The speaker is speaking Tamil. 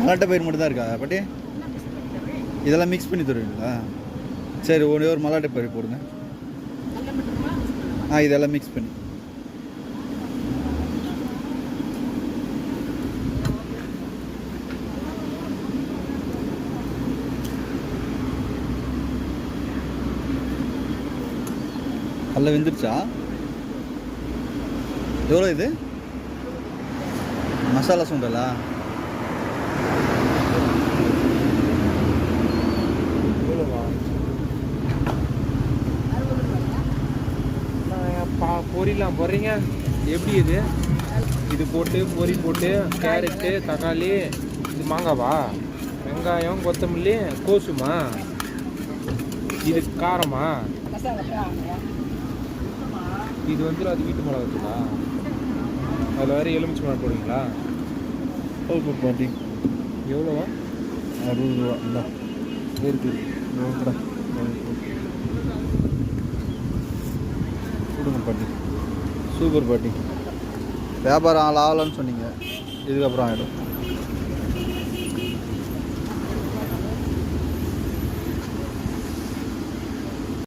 மலாட்டை பயிர் மட்டும் தான் இருக்கா? பாட்டி? இதெல்லாம் மிக்ஸ் பண்ணி தருவீங்களா? சரி ஒரே ஒரு மலாட்டை பயிர் போடுங்க. ஆ இதெல்லாம் மிக்ஸ் பண்ணி. நல்லா வெந்துருச்சா? எவ்வளோ இது? மசாலா சுண்டலா? பொரியலாம் போடுறீங்க? எப்படி இது? இது போட்டு பொரி போட்டு கேரட்டு தக்காளி இது மாங்காவா? வெங்காயம் கொத்தமல்லி கோசுமா இது காரமா? இது வந்து அது வீட்டு மிளகா அதில் வேறு எலுமிச்சை மிளகா போடுவீங்களா? ஓகே பாட்டி எவ்வளோவா? அறுபது ரூபா. இல்லை இருக்குது கொடுங்க பாட்டி. சூப்பர் பாட்டி. வியாபாரம் ஆள் ஆகலான்னு சொன்னீங்க. இதுக்கப்புறம் ஆகிடும்